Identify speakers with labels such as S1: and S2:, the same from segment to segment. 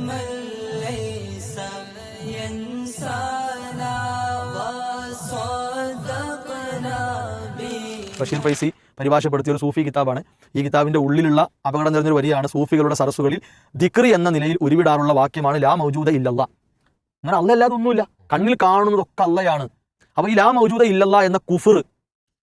S1: من ليس ينسانا وصدقنا به
S2: ബഷീർ ഫൈസി പരിഭാഷപ്പെടുത്തിയ ഒരു സൂഫി കിതാബാണ് ഈ കിതാബിന്റെ ഉള്ളിലുള്ള അപകടം നിറഞ്ഞൊരു വരിയാണ് സൂഫികളുടെ സരസ്സുകളിൽ ദിക്രി എന്ന നിലയിൽ ഉരുവിടാറുള്ള വാക്യമാണ് ലാ മൗജൂദ ഇല്ലല്ല അങ്ങനെ അല്ല അല്ലാതെ ഒന്നുമില്ല കണ്ണിൽ കാണുന്നതൊക്കെ അല്ലയാണ് അപ്പൊ ഈ ലാ മൗജൂദ ഇല്ലല്ല എന്ന കുഫർ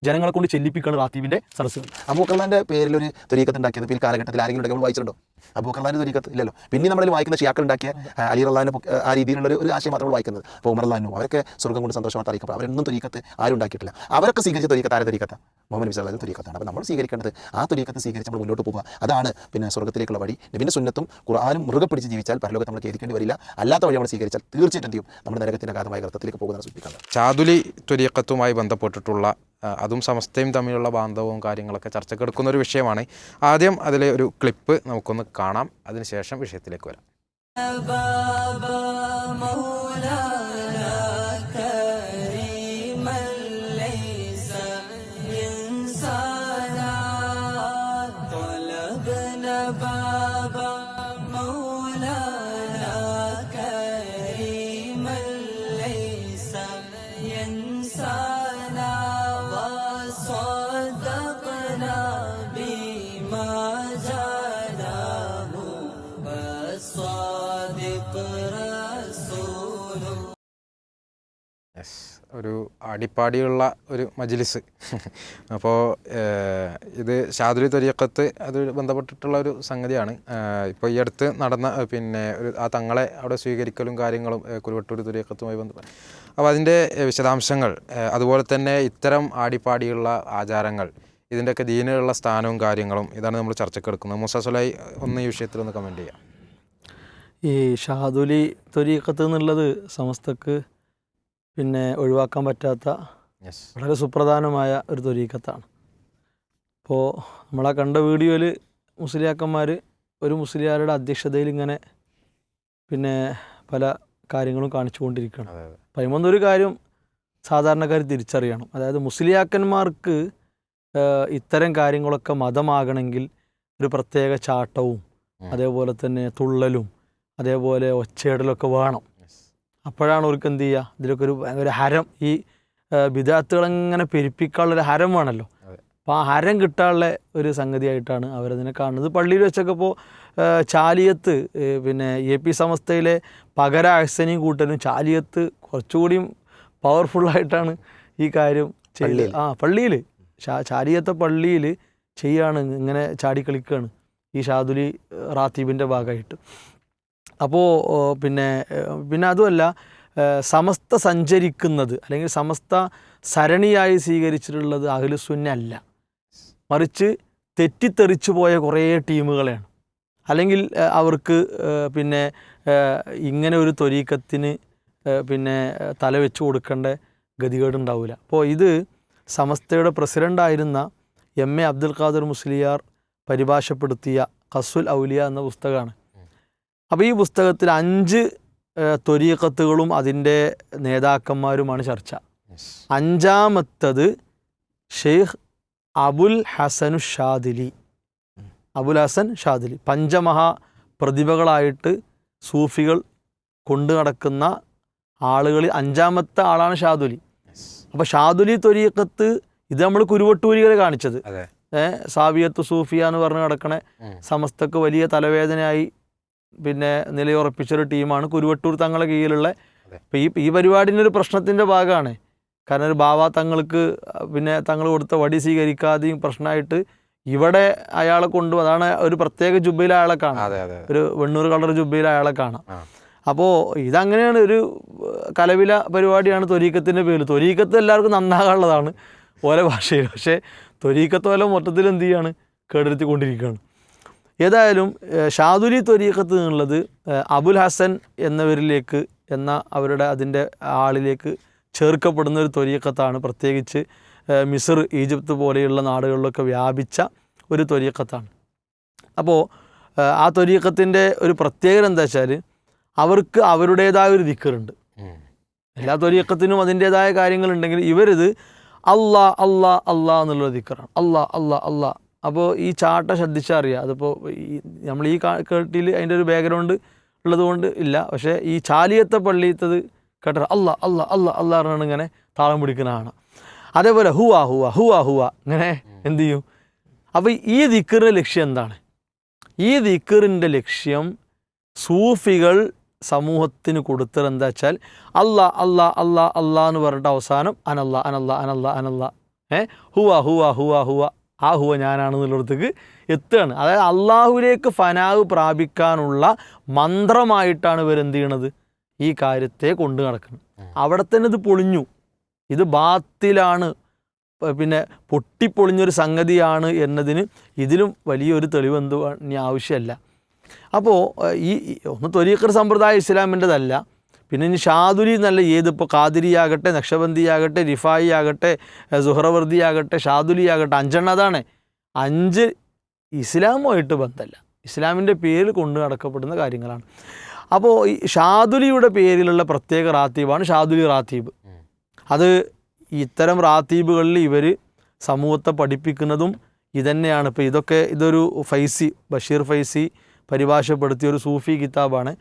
S2: ജനങ്ങളെ കൊണ്ട് ചെല്ലിപ്പിക്കാണ് റാത്തീബിന്റെ സരസ്സുകൾ
S3: അബൂക്കർലാന്റെ പേരിൽ ഒരു തൊരീക്കത്ത് ഉണ്ടാക്കിയത് ഈ കാലഘട്ടത്തിൽ ആരെങ്കിലും ഉണ്ടെങ്കിൽ നമ്മൾ വായിച്ചിട്ടുണ്ടോ അബൂക്കർലാന്റെ തൊരീക്കത്ത് ഇല്ലല്ലോ. പിന്നെ നമ്മൾ വായിക്കുന്ന ഷിയാക്കൾ ഉണ്ടാക്കിയ അലി റഹ്ലാന്റെ ആ രീതിയിലുള്ള ഒരു- ആശയം മാത്രമേ വായിക്കുന്നത്. അപ്പോൾ ഉമർ അള്ളഹാനും അവരൊക്കെ സ്വർഗം കൊണ്ട് സന്തോഷമായിട്ട് അറിയിക്കും അവരൊന്നും തൊരീക്കത്ത് ആരും ഉണ്ടാക്കിയിട്ടില്ല. അവരൊക്കെ സ്വീകരിച്ച തൊരീക്കത്ത് ആരെ തൊരീക്കത്ത മുഹമ്മദ് നബി സല്ലാഹു തൊരീക്കത്താണ് അപ്പോൾ നമ്മൾ സ്വീകരിക്കേണ്ടത് ആ തൊരീക്കത്ത് സ്വീകരിച്ച് നമ്മൾ മുന്നോട്ട് പോകുക അതാണ് പിന്നെ സ്വർഗത്തിലേക്കുള്ള വഴി. നബിന്റെ സുന്നത്തും ഖുർആാനും മുറുകെ പിടിച്ച് ജീവിച്ചാൽ പരലോകത്ത് നമ്മൾ ഖേദിക്കേണ്ടി വരില്ല. അല്ലാത്ത വഴി നമ്മൾ സ്വീകരിച്ചാൽ തീർച്ചയായിട്ടും ചെയ്യും? നമ്മുടെ നരകത്തിന്റെ അഗാധമായ ഗർത്തത്തിലേക്ക് പോകുന്ന സൂചിപ്പിക്കുന്നത്
S4: ചാതുലി തുരീക്കത്തുമായി ബന്ധപ്പെട്ടിട്ടുള്ള അതും സമസ്തയും തമ്മിലുള്ള ബാന്ധവവും കാര്യങ്ങളൊക്കെ ചർച്ചക്കെടുക്കുന്ന ഒരു വിഷയമാണ്. ആദ്യം അതിലെ ഒരു ക്ലിപ്പ് നമുക്കൊന്ന് കാണാം. അതിനുശേഷം വിഷയത്തിലേക്ക് വരാം. ഒരു അടിപ്പാടിയുള്ള ഒരു മജിലിസ്. അപ്പോൾ ഇത് ഷാദുലി തൊരിയക്കത്ത് അത് ബന്ധപ്പെട്ടിട്ടുള്ള ഒരു സംഗതിയാണ്. ഇപ്പോൾ ഈ അടുത്ത് നടന്ന പിന്നെ ഒരു ആ തങ്ങളെ അവിടെ സ്വീകരിക്കലും കാര്യങ്ങളും കുരുവട്ടൂർ തൊരിയക്കത്തുമായി ബന്ധപ്പെട്ട്. അപ്പോൾ അതിന്റെ വിശദാംശങ്ങൾ അതുപോലെ തന്നെ ഇത്തരം ആടിപ്പാടിയുള്ള ആചാരങ്ങൾ ഇതിന്റെയൊക്കെ ദീനിലുള്ള സ്ഥാനവും കാര്യങ്ങളും ഇതാണ് നമ്മൾ ചർച്ചക്കെടുക്കുന്നത് മുസ സുലൈ ഒന്ന് ഈ വിഷയത്തിൽ ഒന്ന് കമന്റ് ചെയ്യാം.
S2: ഈ ഷാദുലി തൊരീക്കത്ത് എന്നുള്ളത് സമസ്തക്ക് പിന്നെ ഒഴിവാക്കാൻ പറ്റാത്ത വളരെ സുപ്രധാനമായ ഒരു തൊരീക്കത്താണ് അപ്പോൾ നമ്മളാ കണ്ട വീഡിയോയിൽ മുസ്ലിയാക്കന്മാർ ഒരു മുസ്ലിയാരുടെ അധ്യക്ഷതയിൽ ഇങ്ങനെ പിന്നെ പല കാര്യങ്ങളും കാണിച്ചു കൊണ്ടിരിക്കുകയാണ്. അപ്പം അതിമൊന്നൊരു കാര്യം സാധാരണക്കാർ തിരിച്ചറിയണം. അതായത് മുസ്ലിയാക്കന്മാർക്ക് ഇത്തരം കാര്യങ്ങളൊക്കെ മതമാകണമെങ്കിൽ ഒരു പ്രത്യേക ചാട്ടവും അതേപോലെ തന്നെ തുള്ളലും അതേപോലെ ഒച്ചയിടലൊക്കെ വേണം. അപ്പോഴാണ് അവർക്ക് എന്ത് ചെയ്യുക ഇതിലൊക്കെ ഒരു ഭയങ്കര ഹരം. ഈ വിദ്യാർത്ഥികളെങ്ങനെ പെരുപ്പിക്കാനുള്ളൊരു ഹരം വേണമല്ലോ. അപ്പോൾ ആ ഹരം കിട്ടാനുള്ള ഒരു സംഗതിയായിട്ടാണ് അവരതിനെ കാണുന്നത്. പള്ളിയിൽ വെച്ചൊക്കെ ഇപ്പോൾ ചാലിയത്ത് പിന്നെ എ പി സമസ്തയിലെ പകര അഹ്സനിയും കൂട്ടനും ചാലിയത്ത് കുറച്ചുകൂടിയും പവർഫുള്ളായിട്ടാണ് ഈ കാര്യം ചെയ്തത്. ആ പള്ളിയിൽ. ചാലിയത്തെ പള്ളിയിൽ ചെയ്യാണ് ഇങ്ങനെ ചാടിക്കളിക്കുകയാണ് ഈ ഷാദുലി റാത്തീബിന്റെ ഭാഗമായിട്ട്. അപ്പോൾ പിന്നെ പിന്നെ അതുമല്ല സമസ്ത സഞ്ചരിക്കുന്നത് അല്ലെങ്കിൽ സമസ്ത സരണിയായി സ്വീകരിച്ചിട്ടുള്ളത് അഖിലുസുന്നല്ല മറിച്ച് തെറ്റിത്തെറിച്ചു പോയ കുറേ ടീമുകളെയാണ്. അല്ലെങ്കിൽ അവർക്ക് പിന്നെ ഇങ്ങനെ ഒരു ത്വരീക്കത്തിന് പിന്നെ തലവെച്ച് തല വെച്ച് കൊടുക്കേണ്ട ഗതികേടുണ്ടാവില്ല അപ്പോൾ ഇത് സമസ്തയുടെ പ്രസിഡന്റായിരുന്ന എം എ അബ്ദുൽ ഖാദർ മുസ്ലിയാർ പരിഭാഷപ്പെടുത്തിയ ഖസുൽ ഔലിയ എന്ന പുസ്തകമാണ്. അപ്പോൾ ഈ പുസ്തകത്തിൽ അഞ്ച് ത്വരീക്കത്തുകളും അതിന്റെ നേതാക്കന്മാരുമാണ് ചർച്ച. അഞ്ചാമത്തത് ഷെയ്ഖ് അബുൽ ഹസനു ഷാദിലി. അബുൽ ഹസൻ ഷാദിലി. പഞ്ചമഹാ പ്രതിഭകളായിട്ട് സൂഫികൾ കൊണ്ടു നടക്കുന്ന ആളുകളിൽ അഞ്ചാമത്തെ ആളാണ് ഷാദുലി. അപ്പോൾ ഷാദുലി ത്വരീക്കത്ത് ഇത് നമ്മൾ കുരുവട്ടൂരികൾ കാണിച്ചത്. ഏഹ് സാവിയത്ത് സൂഫിയ എന്ന് പറഞ്ഞ് കിടക്കണേ സമസ്തക്ക് വലിയ തലവേദനയായി പിന്നെ നിലയുറപ്പിച്ചൊരു ടീമാണ് കുരുവട്ടൂർ തങ്ങളുടെ കീഴിലുള്ള
S4: അപ്പോൾ
S2: ഇപ്പം ഈ ഈ പരിപാടിന്റെ ഒരു പ്രശ്നത്തിന്റെ ഭാഗമാണ്. കാരണം ഒരു ബാവ തങ്ങൾക്ക് പിന്നെ തങ്ങൾ കൊടുത്ത വടി സ്വീകരിക്കാതെയും പ്രശ്നമായിട്ട് ഇവിടെ അയാളെ കൊണ്ടു അതാണ് ഒരു പ്രത്യേക ജുബയിൽ അയാളെ കാണാം. ഒരു വെണ്ണൂർ കളർ ജുബയിൽ അയാളെ കാണാം. അപ്പോൾ ഇതങ്ങനെയാണ് ഒരു കലവില പരിപാടിയാണ് തൊരീക്കത്തിന്റെ പേര് തൊരീക്കത്ത് എല്ലാവർക്കും നന്നാകാനുള്ളതാണ് ഓരോ ഭാഷയിൽ. പക്ഷേ ത്വരീക്കത്ത് മൊത്തത്തിൽ എന്ത് ചെയ്യാണ്? കേടെടുത്തിക്കൊണ്ടിരിക്കുകയാണ് ഏതായാലും ഷാദുലി ത്വരീഖത്ത് നിന്നുള്ളത് അബുൽ ഹസൻ എന്നവരിലേക്ക് എന്ന അവരുടെ അതിന്റെ ആളിലേക്ക് ചേർക്കപ്പെടുന്ന ഒരു ത്വരീക്കത്താണ് പ്രത്യേകിച്ച് മിസർ ഈജിപ്ത് പോലെയുള്ള നാടുകളിലൊക്കെ വ്യാപിച്ച ഒരു ത്വരീക്കത്താണ് അപ്പോൾ ആ ത്വരീക്കത്തിന്റെ ഒരു പ്രത്യേകത എന്താ വെച്ചാൽ അവർക്ക് അവരുടേതായ ഒരു ദിക്കറുണ്ട്. എല്ലാ ത്വരീക്കത്തിനും അതിന്റേതായ കാര്യങ്ങളുണ്ടെങ്കിൽ ഇവരിത് അള്ളാ അള്ളാ അള്ളാ എന്നുള്ള ദിക്കറാണ്. അള്ളാ അള്ളാ അള്ളാ അപ്പോൾ ഈ ചാട്ട ശ്രദ്ധിച്ചാൽ അറിയാം. അതിപ്പോൾ ഈ നമ്മൾ ഈ കേട്ടിൽ അതിന്റെ ഒരു ബാക്ക്ഗ്രൗണ്ട് ഉള്ളതുകൊണ്ട് ഇല്ല. പക്ഷേ ഈ ചാലിയത്തെ പള്ളിയത്തത് കേട്ടോ അല്ല അല്ല അല്ല അല്ല പറഞ്ഞാണ് ഇങ്ങനെ താളം പിടിക്കുന്ന കാണാം. അതേപോലെ ഹുവ ഹുവ ഹുവ ഹുവ ഇങ്ങനെ എന്തു ചെയ്യും? അപ്പോൾ ഈ ദിക്കറിന്റെ ലക്ഷ്യം എന്താണ്? ഈ ദിക്കറിന്റെ ലക്ഷ്യം സൂഫികൾ സമൂഹത്തിന് കൊടുത്തത് എന്താ വെച്ചാൽ അല്ല അല്ല അല്ല അല്ല എന്ന് പറഞ്ഞിട്ട് അവസാനം അനല്ല അനല്ല അനല്ല അനല്ല ഏ? ഹുവ ഹുവ ഹുവ ഹുവ. ആ ഹുവ ഞാനാണെന്നുള്ളിടത്തേക്ക് എത്തുകയാണ്. അതായത് അള്ളാഹുവിലേക്ക് ഫനാവ് പ്രാപിക്കാനുള്ള മന്ത്രമായിട്ടാണ് ഇവരെന്ത് ചെയ്യണത്? ഈ കാര്യത്തെ കൊണ്ടു നടക്കുന്നത്. അവിടെ തന്നെ ഇത് പൊളിഞ്ഞു. ഇത് ബാത്തിലാണ്. പിന്നെ പൊട്ടിപ്പൊളിഞ്ഞൊരു സംഗതിയാണ് എന്നതിന് ഇതിലും വലിയൊരു തെളിവ് എന്ത് ആവശ്യമല്ല. അപ്പോൾ ഈ ഈ ഒന്ന് തൊലീക്കർ സമ്പ്രദായം ഇസ്ലാമിന്റെതല്ല. പിന്നെ ഇനി ഷാദുലി എന്നല്ല ഏതിപ്പോൾ ഖാദിരി ആകട്ടെ നക്ഷബന്ദി ആകട്ടെ റിഫായി ആകട്ടെ സുഹറവർദി ആകട്ടെ ഷാദുലി ആകട്ടെ അഞ്ചെണ്ണം അതാണ്. അഞ്ച് ഇസ്ലാമുമായിട്ട് ബന്ധമല്ല ഇസ്ലാമിന്റെ പേരിൽ കൊണ്ടു നടക്കപ്പെടുന്ന കാര്യങ്ങളാണ്. അപ്പോൾ ഈ ഷാദുലിയുടെ പേരിലുള്ള പ്രത്യേക റാത്തീബാണ് ഷാദുലി റാത്തീബ്. അത് ഇത്തരം റാത്തീബുകളിൽ ഇവർ സമൂഹത്തെ പഠിപ്പിക്കുന്നതും ഇതന്നെയാണ്. ഇപ്പോൾ ഇതൊക്കെ ഇതൊരു ഫൈസി ബഷീർ ഫൈസി പരിഭാഷപ്പെടുത്തിയ ഒരു സൂഫി കിതാബാണ്.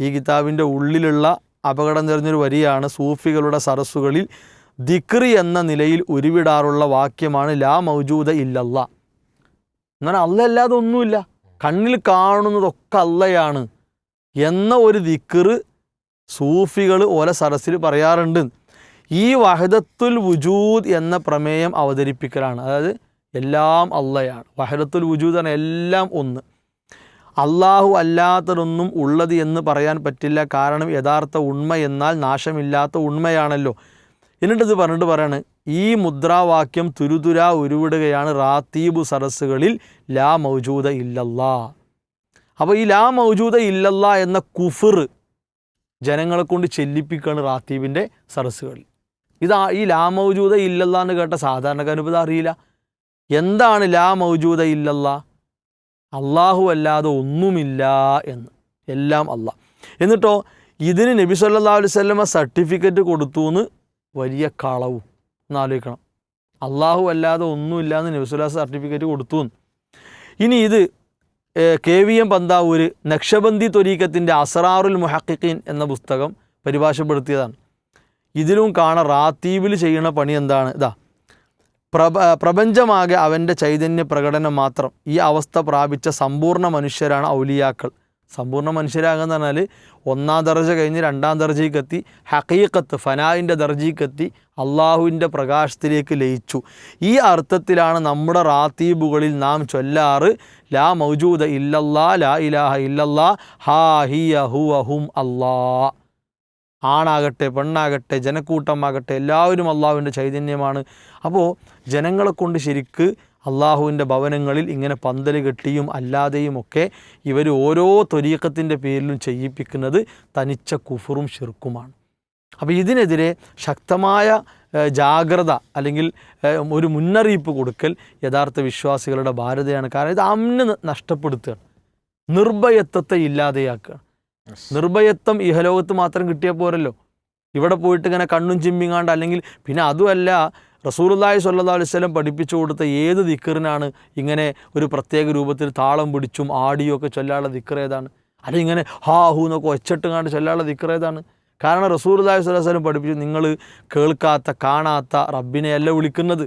S2: ഈ കിതാബിന്റെ ഉള്ളിലുള്ള അപകടം നിറഞ്ഞൊരു വരിയാണ് സൂഫികളുടെ സരസ്സുകളിൽ ദിക്രി എന്ന നിലയിൽ ഉരുവിടാറുള്ള വാക്യമാണ് ലാ മൗജൂദ ഇല്ലല്ല. അങ്ങനെ അല്ലല്ലാതെ ഒന്നുമില്ല. കണ്ണിൽ കാണുന്നതൊക്കെ അല്ലയാണ് എന്ന ഒരു ദിക്റ് സൂഫികൾ ഓല സരസിൽ പറയാറുണ്ട്. ഈ വഹദത്തുൽ വുജൂദ് എന്ന പ്രമേയം അവതരിപ്പിക്കലാണ്. അതായത് എല്ലാം അള്ളയാണ് വഹദത്തുൽ വുജൂദ് എന്ന എല്ലാം ഒന്ന്. അള്ളാഹു അല്ലാത്തതൊന്നും ഉള്ളത് എന്ന് പറയാൻ പറ്റില്ല. കാരണം യഥാർത്ഥ ഉണ്മ എന്നാൽ നാശമില്ലാത്ത ഉണ്മയാണല്ലോ. എന്നിട്ടിത് പറഞ്ഞിട്ട് പറയാണ് ഈ മുദ്രാവാക്യം തുരുതുര ഉരുവിടുകയാണ്. റാത്തീബു സരസ്സുകളിൽ ലാ മൗജൂദ ഇല്ലല്ലാ. അപ്പോൾ ഈ ലാ മൗജൂദ ഇല്ലല്ലാ എന്ന കുഫിർ ജനങ്ങളെ കൊണ്ട് ചെല്ലിപ്പിക്കുകയാണ് റാത്തീബിന്റെ സരസ്സുകളിൽ ഇതാ ഈ ലാ മൗജൂദ ഇല്ലല്ലാ എന്ന് കേട്ട സാധാരണക്കാരന് ഇപ്പോൾ ഇത് അറിയില്ല. എന്താണ് ലാ മൗജൂദ ഇല്ലല്ലാ? അള്ളാഹു അല്ലാതെ ഒന്നുമില്ല എന്ന്. എല്ലാം അള്ളാഹ് എന്നിട്ടോ ഇതിന് നബി സല്ലാ അലൈഹി വസല്ലമ സർട്ടിഫിക്കറ്റ് കൊടുത്തു എന്ന് വലിയ കളവും. എന്നാലോചിക്കണം അള്ളാഹു അല്ലാതെ ഒന്നുമില്ല എന്ന് നബി സല്ലല്ലാഹു സർട്ടിഫിക്കറ്റ് കൊടുത്തു എന്ന് ഇനി ഇത് K V M Panthavoor Naqshbandi തൊരീക്കത്തിന്റെ Asrarul Muhakkin എന്ന പുസ്തകം പരിഭാഷപ്പെടുത്തിയതാണ്. ഇതിലും കാണാം റാത്തീബിൽ ചെയ്യുന്ന പണി എന്താണ്? ഇതാ പ്രപ പ്രപഞ്ചമാകെ അവന്റെ ചൈതന്യ പ്രകടനം മാത്രം. ഈ അവസ്ഥ പ്രാപിച്ച സമ്പൂർണ മനുഷ്യരാണ് ഔലിയാക്കൾ. സമ്പൂർണ മനുഷ്യരാകുക എന്ന് പറഞ്ഞാൽ ഒന്നാം ദർജ കഴിഞ്ഞ് രണ്ടാം ദർജയ്ക്കെത്തി ഹക്കീക്കത്ത് ഫനായിന്റെ ദർജയ്ക്കെത്തി അള്ളാഹുവിന്റെ പ്രകാശത്തിലേക്ക് ലയിച്ചു. ഈ അർത്ഥത്തിലാണ് നമ്മുടെ റാത്തീബുകളിൽ നാം ചൊല്ലാറ് ലാ മൗജൂദ ഇല്ലല്ലാ ലാ ഇലാഹ ഇല്ലല്ലാ ഹാ ഹി അഹു അഹും അല്ലാ. ആണാകട്ടെ പെണ്ണാകട്ടെ ജനക്കൂട്ടമാകട്ടെ എല്ലാവരും അള്ളാഹുവിന്റെ ചൈതന്യമാണ്. അപ്പോൾ ജനങ്ങളെ കൊണ്ട് ശരിക്ക് അള്ളാഹുവിന്റെ ഭവനങ്ങളിൽ ഇങ്ങനെ പന്തൽ കെട്ടിയും അല്ലാതെയും ഒക്കെ ഇവർ ഓരോ തൊരീക്കത്തിന്റെ പേരിലും ചെയ്യിപ്പിക്കുന്നത് തനിച്ച കുഫറും ഷിർക്കുമാണ് അപ്പോൾ ഇതിനെതിരെ ശക്തമായ ജാഗ്രത അല്ലെങ്കിൽ ഒരു മുന്നറിയിപ്പ് കൊടുക്കൽ യഥാർത്ഥ വിശ്വാസികളുടെ ബാധ്യതയാണ്. കാരണം ഇത് അമ്ന് നഷ്ടപ്പെടുത്തുകയാണ്. നിർഭയത്വത്തെ ഇല്ലാതെയാക്കുകയാണ്. നിർഭയത്വം ഇഹലോകത്ത് മാത്രം കിട്ടിയാൽ പോരല്ലോ. ഇവിടെ പോയിട്ട് ഇങ്ങനെ കണ്ണും ചിമ്മിങ്ങാണ്ട് അല്ലെങ്കിൽ പിന്നെ അതുമല്ല റസൂലുള്ളാഹി സ്വല്ലല്ലാഹു അലൈഹി വസല്ലം പഠിപ്പിച്ചു കൊടുത്ത ഏത് ദിക്കറിനാണ് ഇങ്ങനെ ഒരു പ്രത്യേക രൂപത്തിൽ താളം പിടിച്ചും ആടിയും ഒക്കെ ചൊല്ലാനുള്ള ദിക്കർ ഏതാണ്? അല്ലെങ്കിൽ ഇങ്ങനെ ഹാ ഹൂ എന്നൊക്കെ ഒച്ചട്ടുങ്ങാണ്ട് ചൊല്ലാനുള്ള ദിക്കർ ഏതാണ്? കാരണം റസൂലുള്ളാഹി സ്വല്ലല്ലാഹു അലൈഹി വസല്ലം പഠിപ്പിച്ചു നിങ്ങൾ കേൾക്കാത്ത കാണാത്ത റബ്ബിനെയല്ല വിളിക്കുന്നത്.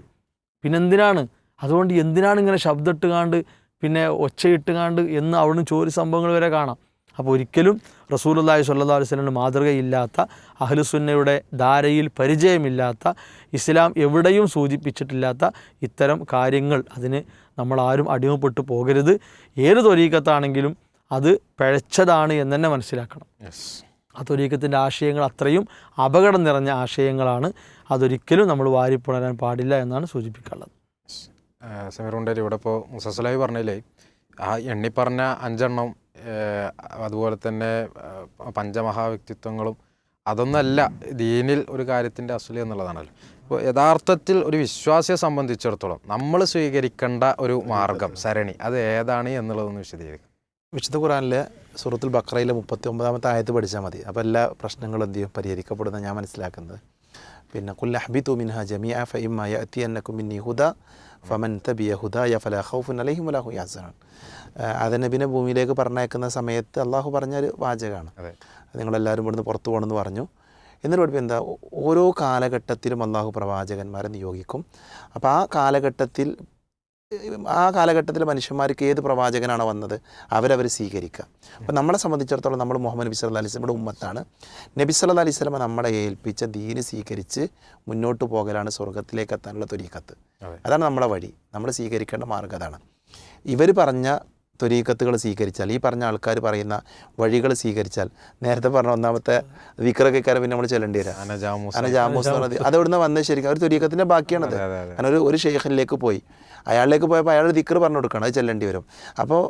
S2: പിന്നെന്തിനാണ് അതുകൊണ്ട് എന്തിനാണ് ഇങ്ങനെ ശബ്ദമിട്ടുകാണ്ട് പിന്നെ ഒച്ചയിട്ട് കാണ്ട് എന്ന് അവിടുന്ന് ചോരി സംഭവങ്ങൾ വരെ കാണാം. അപ്പോൾ ഒരിക്കലും റസൂലുള്ളാഹി സ്വല്ലല്ലാഹു അലൈഹി വസല്ലം മാതൃകയില്ലാത്ത അഹ്ലുസുന്നയുടെ ധാരയിൽ പരിചയമില്ലാത്ത ഇസ്ലാം എവിടെയും സൂചിപ്പിച്ചിട്ടില്ലാത്ത ഇത്തരം കാര്യങ്ങൾ അതിന് നമ്മളാരും അടിമപ്പെട്ടു പോകരുത്. ഏത് തൊരീക്കത്താണെങ്കിലും അത് പിഴച്ചതാണ് എന്ന് തന്നെ മനസ്സിലാക്കണം. ആ തൊരീക്കത്തിന്റെ ആശയങ്ങൾ അത്രയും അപകടം നിറഞ്ഞ ആശയങ്ങളാണ്. അതൊരിക്കലും നമ്മൾ വാരിപ്പുണരാൻ പാടില്ല എന്നാണ് സൂചിപ്പിക്കാനുള്ളത്.
S4: സമീറുണ്ടേരി ഇവിടെ ഇപ്പോൾ മുസസ്ലായി പറഞ്ഞില്ലേ ആ എണ്ണി പറഞ്ഞ അഞ്ചെണ്ണം അതുപോലെ തന്നെ പഞ്ചമഹാ പഞ്ചമഹാവ്യക്തിത്വങ്ങളും അതൊന്നല്ല ദീനിൽ ഒരു കാര്യത്തിന്റെ അസുലി എന്നുള്ളതാണല്ലോ. ഇപ്പോൾ യഥാർത്ഥത്തിൽ ഒരു വിശ്വാസിയെ സംബന്ധിച്ചിടത്തോളം നമ്മൾ സ്വീകരിക്കേണ്ട ഒരു മാർഗം സരണി അത് ഏതാണ് എന്നുള്ളതൊന്ന് വിശദീകരിക്കും.
S3: വിശുദ്ധ ഖുറാനിലെ സൂറത്തുൽ ബക്രയിലെ മുപ്പത്തി ഒമ്പതാമത്തെ ആയത്ത് പഠിച്ചാൽ മതി. അപ്പോൾ എല്ലാ പ്രശ്നങ്ങളും എന്ത് ചെയ്യും? പരിഹരിക്കപ്പെടുന്ന ഞാൻ മനസ്സിലാക്കുന്നത്. പിന്നെ കുല്ലഹബി തുമിൻഹ മിൻഹ ജമിയ ഫഇമ്മ അത്തി അന്നക്കും മിന്നി ഹുദ ഫമൻ തബിയ ഹുദായ ഫല ഹൗഫുൻ അലഹിമുലാഹു വലാഹു അതനബിനെ ഭൂമിയിലേക്ക് പറഞ്ഞയക്കുന്ന സമയത്ത് അള്ളാഹു പറഞ്ഞ ഒരു വാചകമാണ്
S4: അതെ.
S3: നിങ്ങളെല്ലാവരും ഇവിടുന്ന് പുറത്തു പോകണമെന്ന് പറഞ്ഞു. എന്നിട്ട് പഠിപ്പം എന്താ ഓരോ കാലഘട്ടത്തിലും അള്ളാഹു പ്രവാചകന്മാരെ നിയോഗിക്കും. അപ്പോൾ ആ കാലഘട്ടത്തിൽ ആ കാലഘട്ടത്തിൽ മനുഷ്യന്മാർക്ക് ഏത് പ്രവാചകനാണ് വന്നത് അവരവർ സ്വീകരിക്കുക. അപ്പോൾ നമ്മളെ സംബന്ധിച്ചിടത്തോളം നമ്മൾ മുഹമ്മദ് നബി സല്ലാ അലൈഹി സ്വലമിയുടെ ഉമ്മത്താണ്. നബി സല്ലാ അലൈഹി സ്വലമ നമ്മളെ ഏൽപ്പിച്ച ദീന് സ്വീകരിച്ച് മുന്നോട്ട് പോകലാണ് സ്വർഗത്തിലേക്ക് എത്താനുള്ള തൊരീക്കത്ത് അതാണ് നമ്മളെ വഴി. നമ്മൾ സ്വീകരിക്കേണ്ട മാർഗം അതാണ്. ഇവർ പറഞ്ഞ ത്വരീക്കത്തുകൾ സ്വീകരിച്ചാൽ ഈ പറഞ്ഞ ആൾക്കാർ പറയുന്ന വഴികൾ സ്വീകരിച്ചാൽ നേരത്തെ പറഞ്ഞ ഒന്നാമത്തെ വിക്രൊക്കെ കയറി പിന്നെ നമ്മൾ ചെല്ലേണ്ടി വരാം.
S4: അനജാമൂസ്
S3: അങ്ങനെ ജാമൂസ് എന്ന് പറഞ്ഞത് അത് ഇവിടുന്ന് വന്നത് ശരിക്കും ഒരു ത്വരീക്കത്തിന്റെ ബാക്കിയാണത്. അങ്ങനെ ഒരു ഒരു ഷെയ്ഖിലേക്ക് പോയി. അയാളിലേക്ക് പോയപ്പോൾ അയാൾ ദിക്കർ പറഞ്ഞു കൊടുക്കണം അത് ചെല്ലേണ്ടി വരും. അപ്പോൾ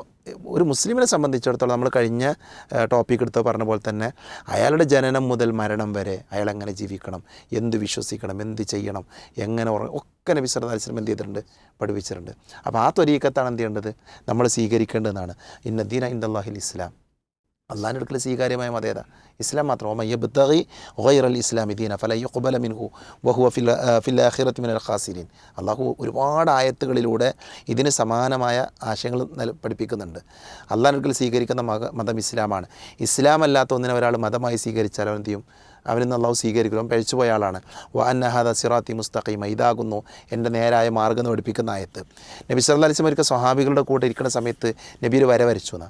S3: ഒരു മുസ്ലിമിനെ സംബന്ധിച്ചിടത്തോളം നമ്മൾ കഴിഞ്ഞ ടോപ്പിക് എടുത്ത് പറഞ്ഞ പോലെ തന്നെ അയാളുടെ ജനനം മുതൽ മരണം വരെ അയാൾ എങ്ങനെ ജീവിക്കണം എന്ത് വിശ്വസിക്കണം എന്ത് ചെയ്യണം എങ്ങനെ ഒക്കെ നബി വസല്ലം എന്ത് ചെയ്തിട്ടുണ്ട് പഠിപ്പിച്ചിട്ടുണ്ട്. അപ്പോൾ ആ ത്വരീക്കത്താണ് എന്ത് ചെയ്യേണ്ടത്? നമ്മൾ സ്വീകരിക്കേണ്ടതെന്നാണ്. ഇന്നദ്ദീന ഇന്ദല്ലാഹിൽ ഇസ്ലാം. അള്ളാഹിന്റെ അടുക്കൽ സ്വീകാര്യമായ മതേത? ഇസ്ലാം മാത്രം. ഓമ യബ്തഗി അൽ ഇസ്ലാമി ദീന ഫല മിൻഹു വഹുവ ഫിൽ ഫിൽ മിനൽ ഖാസിരീൻ. അള്ളാഹു ഒരുപാട് ആയത്തുകളിലൂടെ ഇതിന് സമാനമായ ആശയങ്ങൾ പഠിപ്പിക്കുന്നുണ്ട്. അള്ളാഹിന്റെ അടുക്കൽ സ്വീകരിക്കുന്ന മത മതം ഇസ്ലാമാണ്. ഇസ്ലാം അല്ലാത്ത ഒന്നിനെ ഒരാൾ മതമായി സ്വീകരിച്ചാൽ അവൻ ചെയ്യും അവനിന്ന് അള്ളാഹു സ്വീകരിക്കും അവൻ പഴിച്ചുപോയ ആളാണ്. വ അന്നഹാദ സിറാത്തി മുസ്തഖീമ. ഇതാകുന്നു എന്റെ നേരായ മാർഗം എന്ന് പഠിപ്പിക്കുന്ന ആയത്ത്. നബി സല്ലാസ്മരിക്ക ഒരിക്കൽ സ്വഹാബികളുടെ കൂടെ ഇരിക്കുന്ന സമയത്ത് നബീർ വരവരച്ചു വര വരച്ചു എന്നാ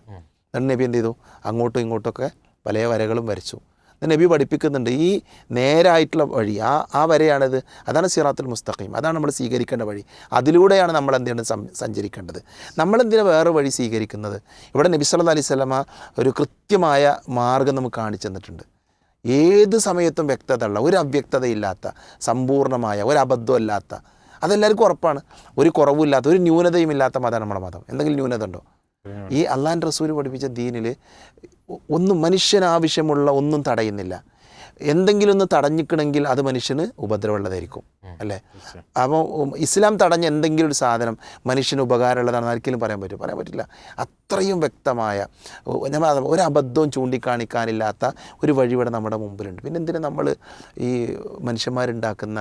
S3: എന്നിട്ട് നബി എന്ത് ചെയ്തു? അങ്ങോട്ടും ഇങ്ങോട്ടൊക്കെ പല വരകളും വരച്ചു. നബി പഠിപ്പിക്കുന്നുണ്ട് ഈ നേരായിട്ടുള്ള വഴി ആ ആ വരെയാണിത്. അതാണ് സിറാത്തുൽ മുസ്തഖീം. അതാണ് നമ്മൾ സ്വീകരിക്കേണ്ട വഴി. അതിലൂടെയാണ് നമ്മൾ എന്ത് ചെയ്യേണ്ടത്? സം- സഞ്ചരിക്കേണ്ടത്. നമ്മളെന്തിനാണ് വേറെ വഴി സ്വീകരിക്കുന്നത്? ഇവിടെ നബി സല്ല അലൈഹി വസല്ലമ ഒരു കൃത്യമായ മാർഗം നമുക്ക് കാണിച്ചു തന്നിട്ടുണ്ട്. ഏത് സമയത്തും വ്യക്തത ഉള്ള ഒരു അവ്യക്തതയില്ലാത്ത സമ്പൂർണമായ ഒരു അബദ്ധമല്ലാത്ത അതെല്ലാവർക്കും ഉറപ്പാണ്. ഒരു കുറവുമില്ലാത്ത ഒരു ന്യൂനതയും ഇല്ലാത്ത മതമാണ് നമ്മുടെ മതം. എന്തെങ്കിലും ന്യൂനത ഉണ്ടോ? ഈ അള്ളാൻ റസൂൽ പഠിപ്പിച്ച ദീനിൽ ഒന്നും മനുഷ്യനാവശ്യമുള്ള ഒന്നും തടയുന്നില്ല. എന്തെങ്കിലും ഒന്ന് തടഞ്ഞിക്കണമെങ്കിൽ അത് മനുഷ്യന് ഉപദ്രവമുള്ളതായിരിക്കും അല്ലേ? അപ്പോൾ ഇസ്ലാം തടഞ്ഞ എന്തെങ്കിലും ഒരു സാധനം മനുഷ്യന് ഉപകാരമുള്ളതാണ് ആർക്കെങ്കിലും പറയാൻ പറ്റും പറയാൻ പറ്റില്ല. അത്രയും വ്യക്തമായ നമ്മൾ ഒരു അബദ്ധവും ചൂണ്ടിക്കാണിക്കാനില്ലാത്ത ഒരു വഴിവിടെ നമ്മുടെ മുമ്പിലുണ്ട്. പിന്നെ എന്തിനാണ് നമ്മൾ ഈ മനുഷ്യന്മാരുണ്ടാക്കുന്ന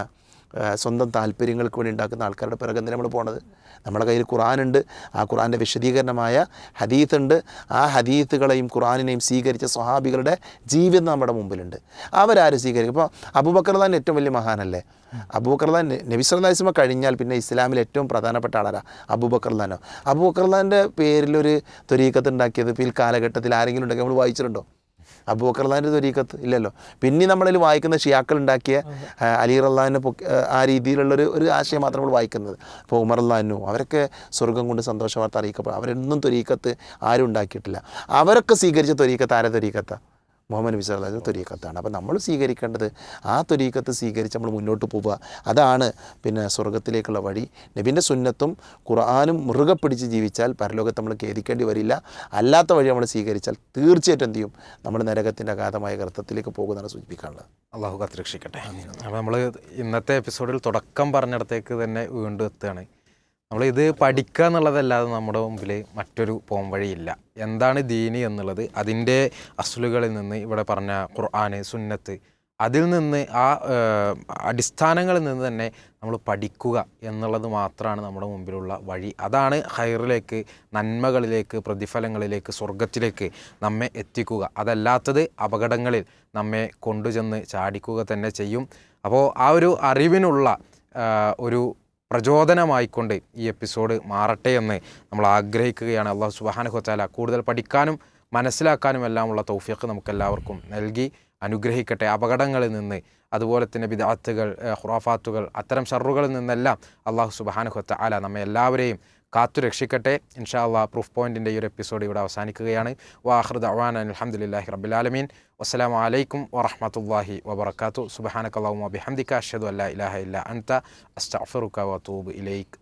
S3: സ്വന്തം താല്പര്യങ്ങൾക്ക് വേണ്ടി ഉണ്ടാക്കുന്ന ആൾക്കാരുടെ പിറകെ നമ്മൾ പോണത്? നമ്മുടെ കയ്യിൽ ഖുറാനുണ്ട്. ആ ഖുറാന്റെ വിശദീകരണമായ ഹദീത്തുണ്ട്. ആ ഹദീത്തുകളെയും ഖുറാനിനെയും സ്വീകരിച്ച സ്വഹാബികളുടെ ജീവിതം നമ്മുടെ മുമ്പിലുണ്ട്. അവരാരും സ്വീകരിക്കും? ഇപ്പോൾ അബൂബക്കർ തന്നെ ഏറ്റവും വലിയ മഹാനല്ലേ? അബൂബക്കർ ഖാൻ നബി സല്ലല്ലാഹു അലൈഹി വസല്ലം കഴിഞ്ഞാൽ പിന്നെ ഇസ്ലാമിൽ ഏറ്റവും പ്രധാനപ്പെട്ട ആളാരാ? അബൂബക്കർ ഖാനോ അബൂബക്കർ ഖാന്റെ പേരിലൊരു ത്വരീക്കത്ത് ഉണ്ടാക്കിയത് ഇപ്പോൾ ഈ കാലഘട്ടത്തിൽ ആരെങ്കിലും ഉണ്ടെങ്കിൽ നമ്മൾ വായിച്ചിട്ടുണ്ടോ? അബൂബക്കർലാന്റെ തൊരീക്കത്ത് ഇല്ലല്ലോ. പിന്നെ നമ്മളിൽ വായിക്കുന്ന ഷിയാക്കൾ ഉണ്ടാക്കിയ അലി റല്ലാഹിനെ ആ, രീതിയിലുള്ളൊരു ഒരു ആശയം മാത്രം നമ്മൾ വായിക്കുന്നത്. അപ്പോൾ ഉമർ അള്ളാഹനു അവരൊക്കെ സ്വർഗം കൊണ്ട് സന്തോഷ വാർത്ത അറിയിക്കപ്പെടും. അവരൊന്നും തൊരീക്കത്ത് ആരും ഉണ്ടാക്കിയിട്ടില്ല. അവരൊക്കെ സ്വീകരിച്ച തൊരീക്കത്ത് ആരെ തൊരീക്കത്താ? മുഹമ്മദ് നബി സല്ലാഹു തൊരീക്കത്താണ് അപ്പോൾ നമ്മൾ സ്വീകരിക്കേണ്ടത് ആ തൊരീക്കത്ത് സ്വീകരിച്ച് നമ്മൾ മുന്നോട്ട് പോവുക. അതാണ് പിന്നെ സ്വർഗത്തിലേക്കുള്ള വഴി. നബിന്റെ സുന്നത്തും ഖുർആാനും മുറുകെ പിടിച്ച് ജീവിച്ചാൽ പരലോകത്ത് നമ്മൾ ഖേദിക്കേണ്ടി വരില്ല. അല്ലാത്ത വഴി നമ്മൾ സ്വീകരിച്ചാൽ തീർച്ചയായിട്ടും എന്ത് ചെയ്യും? നമ്മൾ നരകത്തിന്റെ അഗാധമായ ഗർത്തത്തിലേക്ക് പോകുന്നതാണ് സൂചിപ്പിക്കാനുള്ളത്.
S4: അള്ളാഹു കാത്തുരക്ഷിക്കട്ടെ. അപ്പോൾ നമ്മൾ ഇന്നത്തെ എപ്പിസോഡിൽ തുടക്കം പറഞ്ഞിടത്തേക്ക് തന്നെ വീണ്ടും എത്തുകയാണ്. നമ്മൾ ഇത് പഠിക്കുക എന്നുള്ളതല്ലാതെ നമ്മുടെ മുമ്പിൽ മറ്റൊരു പോംവഴിയില്ല എന്താണ് ദീനി എന്നുള്ളത്? അതിന്റെ അസുലുകളിൽ നിന്ന് ഇവിടെ പറഞ്ഞ ഖുർആൻ സുന്നത്ത് അതിൽ നിന്ന് ആ അടിസ്ഥാനങ്ങളിൽ നിന്ന് തന്നെ നമ്മൾ പഠിക്കുക എന്നുള്ളത് മാത്രമാണ് നമ്മുടെ മുമ്പിലുള്ള വഴി. അതാണ് ഹൈറിലേക്ക് നന്മകളിലേക്ക് പ്രതിഫലങ്ങളിലേക്ക് സ്വർഗത്തിലേക്ക് നമ്മെ എത്തിക്കുക. അതല്ലാത്തത് അപകടങ്ങളിൽ നമ്മെ കൊണ്ടുചെന്ന് ചാടിക്കുക തന്നെ ചെയ്യും. അപ്പോൾ ആ ഒരു അറിവിനുള്ള ഒരു പ്രചോദനമായിക്കൊണ്ട് ഈ എപ്പിസോഡ് മാറട്ടെ എന്ന് നമ്മൾ ആഗ്രഹിക്കുകയാണ്. അള്ളാഹു സുബാനുഹത്താല കൂടുതൽ പഠിക്കാനും മനസ്സിലാക്കാനും എല്ലാമുള്ള തൗഫീഖ് നമുക്കെല്ലാവർക്കും നൽകി. അനുഗ്രഹിക്കട്ടെ. അപകടങ്ങളിൽ നിന്ന് അതുപോലെ തന്നെ വിദാത്തുകൾ ഹുറാഫാത്തുകൾ അത്തരം ഷറുകളിൽ നിന്നെല്ലാം അള്ളാഹു സുബാനുഹത്ത് ആല നമ്മെ എല്ലാവരെയും കാത്തു രക്ഷിക്കട്ടെ. ഇൻഷാ അള്ളാഹ് പ്രൂഫ് പോയിന്റിന്റെ ഈ ഒരു എപ്പിസോഡ് ഇവിടെ അവസാനിക്കുകയാണ്. വാഹൃദ് അവാൻ അലഹമുല്ലാഹി റബുലാലമീൻ വസ്സലാമു അലൈക്കും വറഹമത്തല്ലാഹി വബർക്കാത്തു സുബഹാനക്കല്ലാഹു ബിഹംദിക അഷ്ഹദു അല്ലാ ഇലാഹ ഇല്ല അൻത. അസ്തഗ്ഫിറുക വഅതൂബു ഇലൈക്.